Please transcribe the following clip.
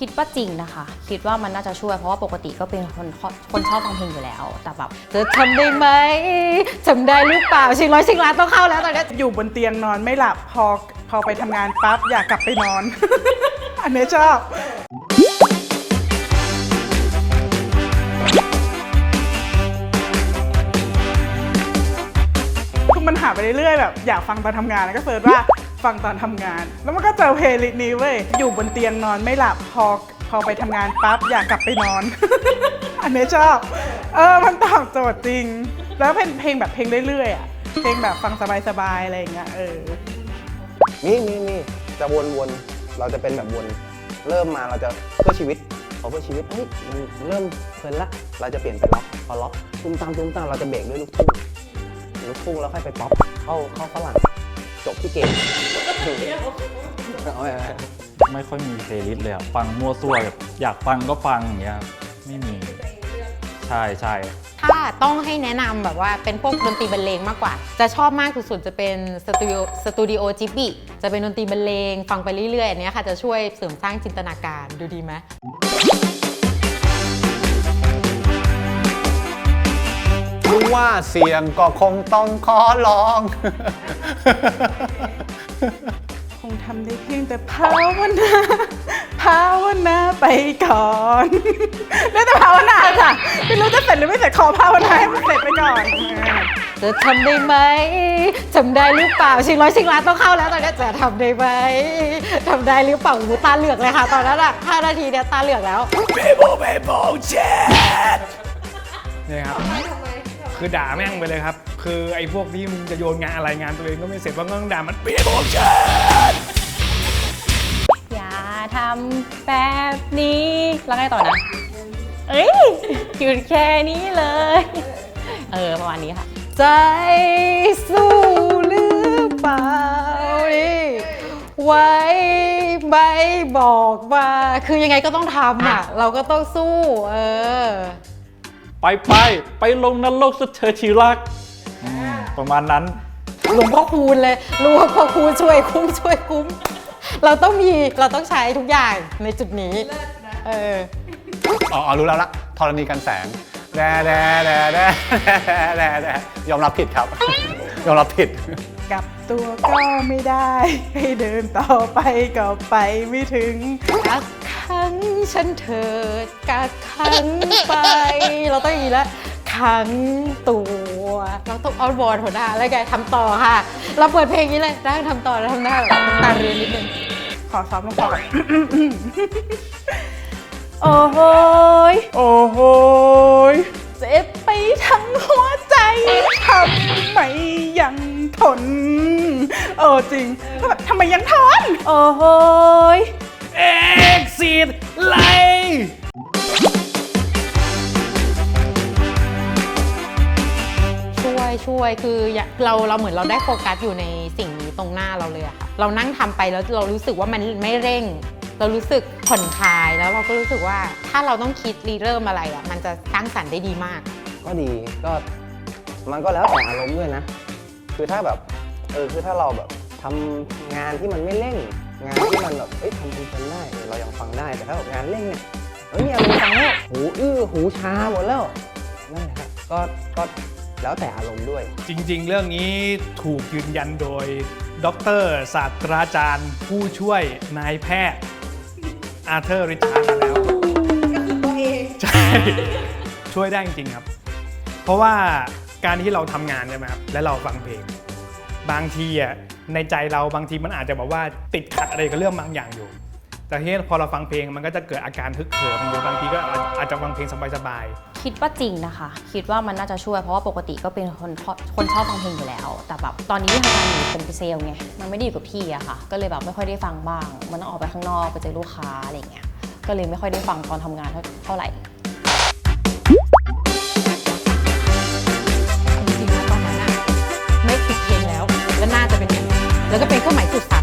คิดว่าจริงนะคะ คิดว่ามันน่าจะช่วยเพราะว่าปกติก็เป็นคนคนชอบฟังเพลงอยู่แล้ว แต่แบบจะทำได้ไหมทำได้หรือเปล่าชิงร้อยชิงล้านต้องเข้าแล้วตอนนี้อยู่บนเตียงนอนไม่หลับพอพอไปทำงานปั๊บอยากกลับไปนอน อันนี้ชอบคือมันหาไปเรื่อยๆแบบอยากฟังตอนทำงานแล้วก็เสิร์ชว่า ฟังตอนทำงาน แล้วมันก็เจอเพลย์ลิสต์นี้เว้ย อยู่บนเตียงนอนไม่หลับพอพอไปทำงานปั๊บอยากกลับไปนอน อันนี้ชอบ เออ มันตอบโจทย์จริง แล้วเป็นเพลงแบบเพลงเรื่อยๆอะ เพลงแบบฟังสบายๆอะไรอย่างเงี้ย เออ มีมีมีจะวนๆ เราจะเป็นแบบวน เริ่มมาเราจะเพื่อชีวิตพอเพื่อชีวิตเฮ้ยมันเริ่มเพลินละ เราจะเปลี่ยนไปล็อก พอล็อกตุ้มตามตุ้มตามเราจะเบรกด้วยลูกทุ่งลูกทุ่งแล้วค่อยไปป๊อป เข้าเข้าฝรั่ง จบที่เกมเอาไว้ไม่ค่อยมีเพลย์ลิสต์เลยอะฟังมั่วซั่วแบบอยากฟังก็ฟังอย่างเงี้ยครับไม่มี ใช่ใช่ถ้าต้องให้แนะนำแบบว่าเป็นพวกดนตรีบรรเลงมากกว่า จะชอบมากสุดๆจะเป็นสตูดิโอสตูดิโอจิบบิจะเป็นดนตรีบรรเลงฟังไปเรื่อยๆอันเนี้ยค่ะจะช่วยเสริมสร้างจินตนาการดูดีไหม ว่าเสียงก็คงต้องขอลอง คงทำได้เพียงแต่ภาวนาภาวนาไปก่อนได้แต่ภาวนาจ้ะไม่รู้จะเสร็จหรือไม่เสร็จขอภาวนาให้มันเสร็จไปก่อนจะทำได้ไหมทำได้หรือเปล่าชิงร้อยชิงล้านต้องเข้าแล้วตอนเนี้ยจะทำได้ไหมทำได้หรือเปล่าหูตาเหลือกเลยค่ะ ตอนนั้นอะ5นาทีเนี่ยตาเหลือกแล้วเนี่ยครับ คือด่าแม่งไปเลยครับ คือไอ้พวกที่มึงจะโยนงานอะไรงานตัวเองก็ไม่เสร็จว่าก็ต้องด่ามันเปียโบเชอย่าทำแบบนี้แล้วไงต่อนะ เอ้ยหยุดแค่นี้เลย เออ ประมาณนี้ค่ะ ใจสู้หรือเปล่านี่ไว้ไม่บอกมาคือยังไงก็ต้องทำอะ เราก็ต้องสู้ เออ ไปไปไปลงนรกซะเธอชีรักอืมประมาณนั้น หลวงพ่อคูณเลยหลวงพ่อคูณช่วยคุ้มช่วยคุ้ม เราต้องมีเราต้องใช้ทุกอย่างในจุดนี้เอออ๋ออ๋อรู้แล้วละธรณีกันแสงแดแดแดแดแดแดแดยอมรับผิดครับ ยอมรับผิด กลับตัวก็ไม่ได้ ให้เดินต่อไปก็ไปไม่ถึงกัก ขังฉันเถิดกักขังไป เราต้องอย่างนี้แล้วขังตัว เราต้องออนบอร์ดหัวหน้าแล้วไงทำต่อค่ะ เราเปิดเพลงนี้เลยได้ทำต่อแล้วทำได้แบบน้ำตาเรือนนิดนึงขอซ้อมลงก่อนโอ้โหยโอ้โหยเจ็บไปทั้งหัวใจทำไมยังทน เออจริงแบบทำไมยังทน โอ้โหย เอ็กซิสไลช่วยช่วยคืออยากเราเราเหมือนเราได้โฟกัสอยู่ในสิ่งนี้ตรงหน้าเราเลยอะค่ะเรานั่งทำไปแล้วเรารู้สึกว่ามันไม่เร่ง เรารู้สึกผ่อนคลายแล้วเราก็รู้สึกว่าถ้าเราต้องคิดรีเริ่มอะไรอะมันจะสร้างสรรค์ได้ดีมาก ก็ดีก็มันก็แล้วแต่อารมณ์ด้วยนะ คือถ้าแบบเออคือถ้าเราแบบทำงานที่มันไม่เร่ง งานที่มันแบบเอ้ยทำเพลินๆได้เออเรายังฟังได้แต่ถ้าแบบงานเร่งเนี่ยเอ้ยเนี่ยเราฟังแล้วหูอื้อหูชาหมดแล้วนั่นแหละครับก็ก็แล้วแต่อารมณ์ด้วย จริง ๆ เรื่องนี้ถูกยืนยันโดยด็อกเตอร์ศาสตราจารย์ ผู้ช่วยนายแพทย์อาร์เธอร์ริชาร์ดมาแล้วใช่ ช่วยได้จริงๆครับ เพราะว่าการที่เราทำงานใช่ไหมครับ และเราฟังเพลง บางทีอะ ในใจเราบางทีมันอาจจะแบบว่าติดขัดอะไรกับเรื่องบางอย่างอยู่ แต่ทีนี้พอเราฟังเพลงมันก็จะเกิดอาการฮึกเหิมหรือบางทีก็อาจจะฟังเพลงสบายๆ คิดว่าจริงนะคะ คิดว่ามันน่าจะช่วยเพราะว่าปกติก็เป็นคนชอบคนชอบฟังเพลงอยู่แล้ว แต่แบบตอนนี้ที่ทำงานอยู่เป็นเซลล์ไงมันไม่ได้อยู่กับที่อะค่ะ ก็เลยแบบไม่ค่อยได้ฟังบ้าง มันต้องออกไปข้างนอกไปเจอลูกค้าอะไรอย่างเงี้ยก็เลยไม่ค่อยได้ฟังตอนทำงานเท่าไหร่ 买หม่